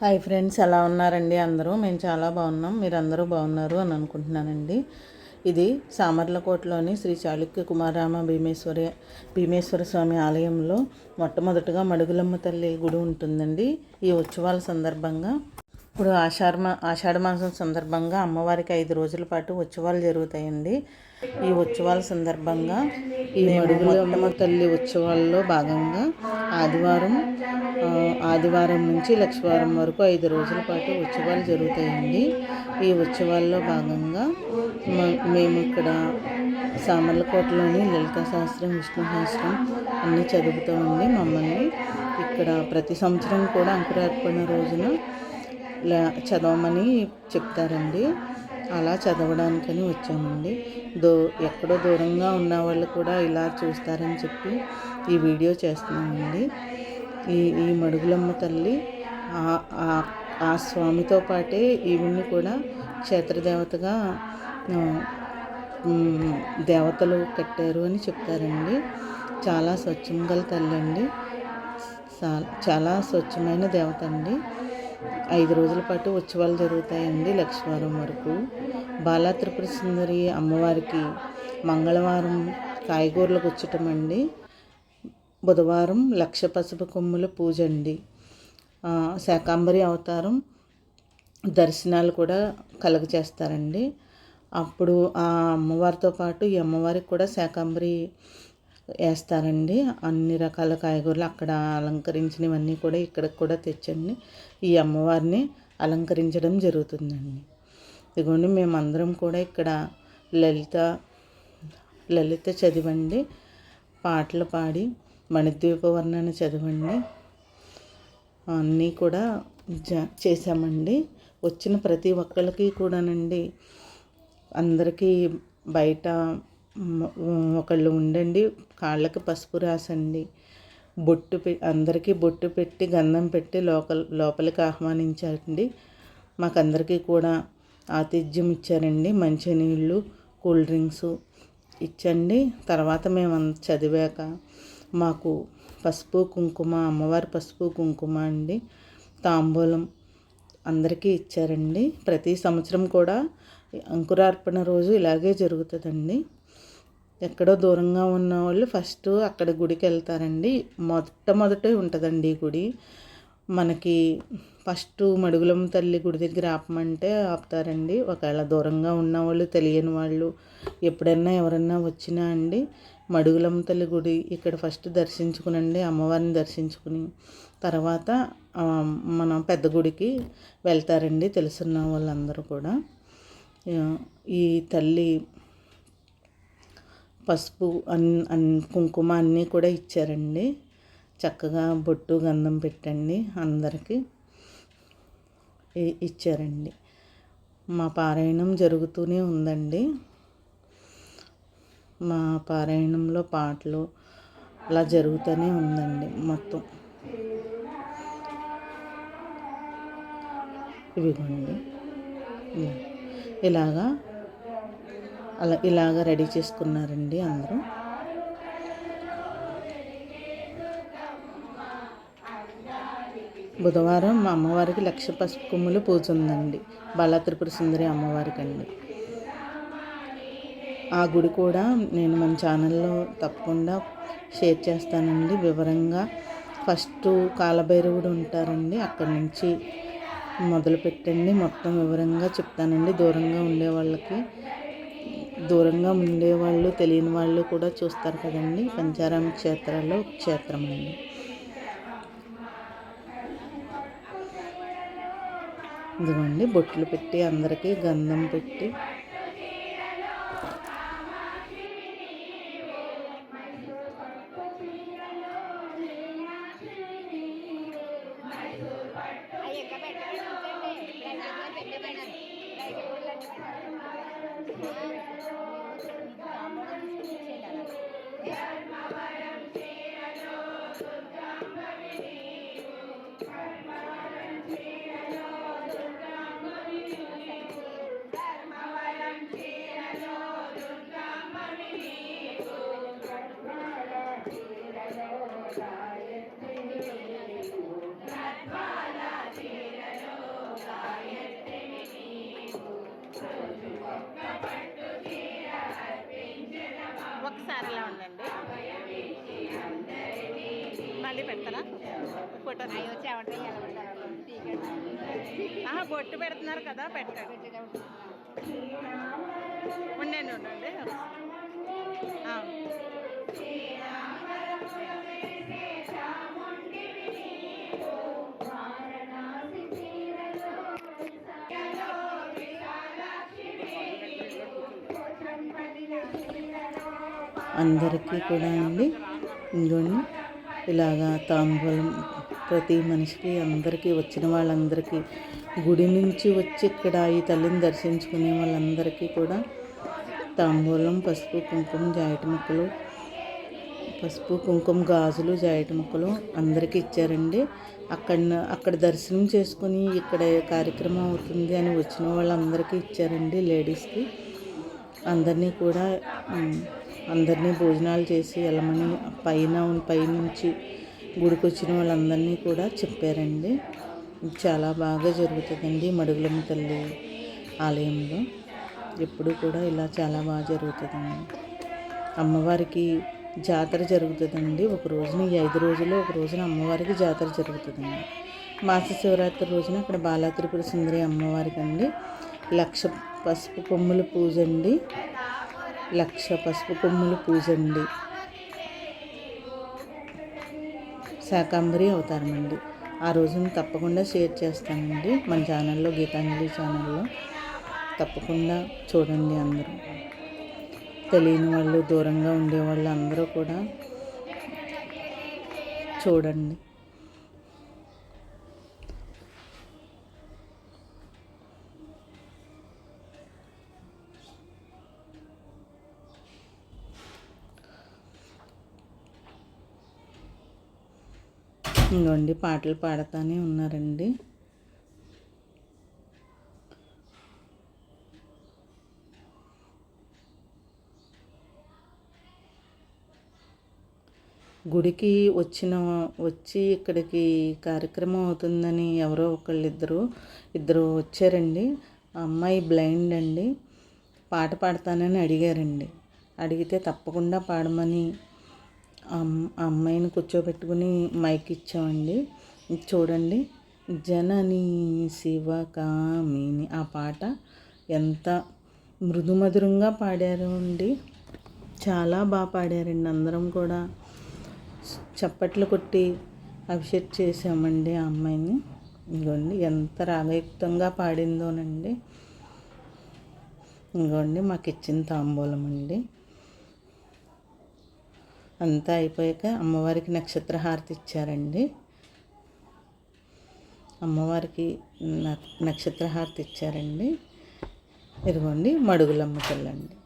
Hi friends ఎలా ఉన్నారండి అందరూ? మేము చాలా బాగున్నాం. మీరు అందరూ బాగున్నారు అని అనుకుంటున్నానండి. ఇది సామర్లకోటలోని శ్రీ చాళుక్య కుమారామ భీమేశ్వరి భీమేశ్వర స్వామి ఆలయంలో మొట్టమొదటగా మడుగులమ్మ తల్లి గుడి ఉంటుందండి. ఈ ఉత్సవాల సందర్భంగా ఇప్పుడు ఆషాఢ మా ఆషాఢ మాసం సందర్భంగా అమ్మవారికి ఐదు రోజుల పాటు ఉత్సవాలు జరుగుతాయండి. ఈ ఉత్సవాల సందర్భంగా ఈ తల్లి ఉత్సవాల్లో భాగంగా ఆదివారం ఆదివారం నుంచి లక్షవారం వరకు ఐదు రోజుల పాటు ఉత్సవాలు జరుగుతాయండి. ఈ ఉత్సవాల్లో భాగంగా మ- మేము ఇక్కడ సామర్లకోటలోని లలిత శాస్త్రం విష్ణు శాస్త్రం అన్నీ చదువుతామండి. మమ్మల్ని ఇక్కడ ప్రతి సంవత్సరం కూడా అంకురార్పణ రోజున చదవమని చెప్తారండి. అలా చదవడానికని వచ్చామండి. దో ఎక్కడో దూరంగా ఉన్న వాళ్ళు కూడా ఇలా చూస్తారని చెప్పి ఈ వీడియో చేస్తున్నామండి. ఈ ఈ మడుగులమ్మ తల్లి ఆ- ఆ- స్వామితో పాటే ఈవిడ్ని కూడా క్షేత్రదేవతగా దేవతలు కట్టారు అని చెప్తారండి. చాలా స్వచ్ఛం గల తల్లి అండి చాలా స్వచ్ఛమైన దేవత అండి. ఐదు రోజుల పాటు ఉత్సవాలు జరుగుతాయండి లక్షవారం వరకు. బాలా త్రిపుర సుందరి అమ్మవారికి మంగళవారం కాయగూరలు గుచ్చటం అండి బుధవారం లక్ష పసుపు కొమ్ముల పూజ అండి. శాకాంబరి అవతారం దర్శనాలు కూడా కలుగ చేస్తారండి అప్పుడు ఆ అమ్మవారితో పాటు ఈ అమ్మవారికి కూడా శాకాంబరి వేస్తారండి. అన్ని రకాల కాయగూరలు అక్కడ అలంకరించినవన్నీ కూడా ఇక్కడికి కూడా తెచ్చండి. ఈ అమ్మవారిని అలంకరించడం జరుగుతుందండి. ఇదిగోండి మేమందరం కూడా ఇక్కడ లలిత లలిత చదివండి. పాటలు పాడి మణిద్వీప వర్ణన చదవండి. అన్నీ కూడా జ చేసామండి వచ్చిన ప్రతి ఒక్కరికి కూడానండి. అందరికీ బయట ఒకళ్ళు ఉండండి కాళ్ళకి పసుపు రాసండి. బొట్టు పె అందరికీ బొట్టు పెట్టి గంధం పెట్టి లోపల లోపలికి ఆహ్వానించారండి మాకందరికీ కూడా ఆతిథ్యం ఇచ్చారండి. మంచినీళ్ళు కూల్ డ్రింక్స్ ఇచ్చండి. తర్వాత మేము అంత చదివాక మాకు పసుపు కుంకుమ అమ్మవారి పసుపు కుంకుమ అండి. తాంబూలం అందరికీ ఇచ్చారండి. ప్రతి సంవత్సరం కూడా అంకురార్పణ రోజు ఇలాగే జరుగుతుందండి. ఎక్కడో దూరంగా ఉన్న వాళ్ళు ఫస్ట్ అక్కడ గుడికి వెళ్తారండి. మొట్టమొదటే ఉంటుందండి ఈ గుడి. మనకి ఫస్ట్ మడుగులమ్మ తల్లి గుడి దగ్గర ఆపమంటే ఆపుతారండి. ఒకవేళ దూరంగా ఉన్న వాళ్ళు తెలియని వాళ్ళు ఎప్పుడైనా ఎవరన్నా వచ్చినా అండి మడుగులమ్మ తల్లి గుడి ఇక్కడ ఫస్ట్ దర్శించుకునండి అమ్మవారిని దర్శించుకుని తర్వాత మనం మన పెద్ద గుడికి వెళ్తారండి తెలుసున్న వాళ్ళందరూ కూడా. ఈ తల్లి పసుపు అన్ అన్ కుంకుమ అన్నీ కూడా ఇచ్చారండి. చక్కగా బొట్టు గంధం పెట్టండి అందరికీ. ఇచ్చారండి. మా పారాయణం జరుగుతూనే ఉందండి. మా పారాయణంలో పాటలు అలా జరుగుతూనే ఉందండి మొత్తం. ఇవిగోండి. ఇలాగా అలా ఇలాగ రెడీ చేసుకున్నారండి అందరూ. బుధవారం మా అమ్మవారికి లక్ష పసుపు కొమ్ములు పూజ ఉందండి. బాలా త్రిపుర సుందరి అమ్మవారికి అండి ఆ గుడి కూడా నేను మన ఛానల్లో తప్పకుండా షేర్ చేస్తానండి. వివరంగా ఫస్ట్ కాలభైరవుడు ఉంటారండి. అక్కడి నుంచి మొదలు పెట్టండి మొత్తం వివరంగా చెప్తానండి. దూరంగా ఉండే వాళ్ళకి దూరంగా ఉండేవాళ్ళు తెలియని వాళ్ళు కూడా చూస్తారు కదండి. పంచారామ క్షేత్రాల్లో క్షేత్రం అండి. ఇదిగోండి బొట్లు పెట్టి అందరికీ గంధం పెట్టి ఒకసారి అలా బొట్టు పెడుతున్నారు కదా పెట్టండి. ఉండండి ఉండండి. ఆ. అందరికీ కూడా అండి ఇంకోండి ఇలాగా తాంబూలం ప్రతి మనిషికి అందరికీ వచ్చిన వాళ్ళందరికీ గుడి నుంచి వచ్చి ఇక్కడ ఈ తల్లిని దర్శించుకునే వాళ్ళందరికీ కూడా తాంబూలం పసుపు కుంకుమ జాయిటి ముక్కలు పసుపు కుంకుమ గాజులు జాయిటి ముక్కలు అందరికీ ఇచ్చారండి. అక్కడ అక్కడ దర్శనం చేసుకుని ఇక్కడ కార్యక్రమం అవుతుంది అని వచ్చిన వాళ్ళందరికీ ఇచ్చారండి లేడీస్కి. అందరినీ కూడా అందరినీ భోజనాలు చేసి వెళ్ళమని పైన పైనుంచి గుడికి వచ్చిన వాళ్ళందరినీ కూడా చెప్పారండి. చాలా బాగా జరుగుతుందండి మడుగులమ్మ తల్లి ఆలయంలో. ఎప్పుడు కూడా ఇలా చాలా బాగా జరుగుతుందండి. అమ్మవారికి జాతర జరుగుతుందండి. ఒక రోజున ఈ ఐదు రోజుల్లో ఒక రోజున అమ్మవారికి జాతర జరుగుతుందండి. మాస శివరాత్రి రోజున అక్కడ బాలాత్రిపుర సుందరి అమ్మవారికి అండి లక్ష పసుపు కొమ్ముల పూజ అండి. లక్ష పసుపు కొమ్ముల పూజ అండి. శాకాంబరి అవుతారండి ఆ రోజును తప్పకుండా షేర్ చేస్తానండి మన ఛానల్లో గీతాంజలి ఛానల్లో. తప్పకుండా చూడండి అందరూ. తెలియని వాళ్ళు దూరంగా ఉండేవాళ్ళు అందరూ కూడా చూడండి. ఇంకోండి పాటలు పాడుతూనే ఉన్నారండి. గుడికి వచ్చిన వచ్చి ఇక్కడికి కార్యక్రమం అవుతుందని ఎవరో ఒకళ్ళు ఇద్దరు ఇద్దరు వచ్చారండి అమ్మాయి బ్లైండ్ అండి. పాట పాడతానని అడిగారండి. అడిగితే తప్పకుండా పాడమని ఆ అమ్- అమ్మాయిని కూర్చోబెట్టుకుని మైక్ ఇచ్చామండి. చూడండి. జనని శివకామిని. ఆ పాట ఎంత మృదుమధురంగా పాడారు అండి. చాలా బాగా పాడారండి. అందరం కూడా చప్పట్లు కొట్టి అభిషేక్ చేసామండి ఆ అమ్మాయిని. ఇంకోండి ఎంత రాగయుక్తంగా పాడిందోనండి. ఇంకోండి మాకు ఇచ్చిన తాంబూలం అండి. అంతా అయిపోయాక అమ్మవారికి నక్షత్ర హారతి ఇచ్చారండి. అమ్మవారికి నక్షత్ర హారతి ఇచ్చారండి. ఇదిగోండి మడుగులమ్మ తల్లండి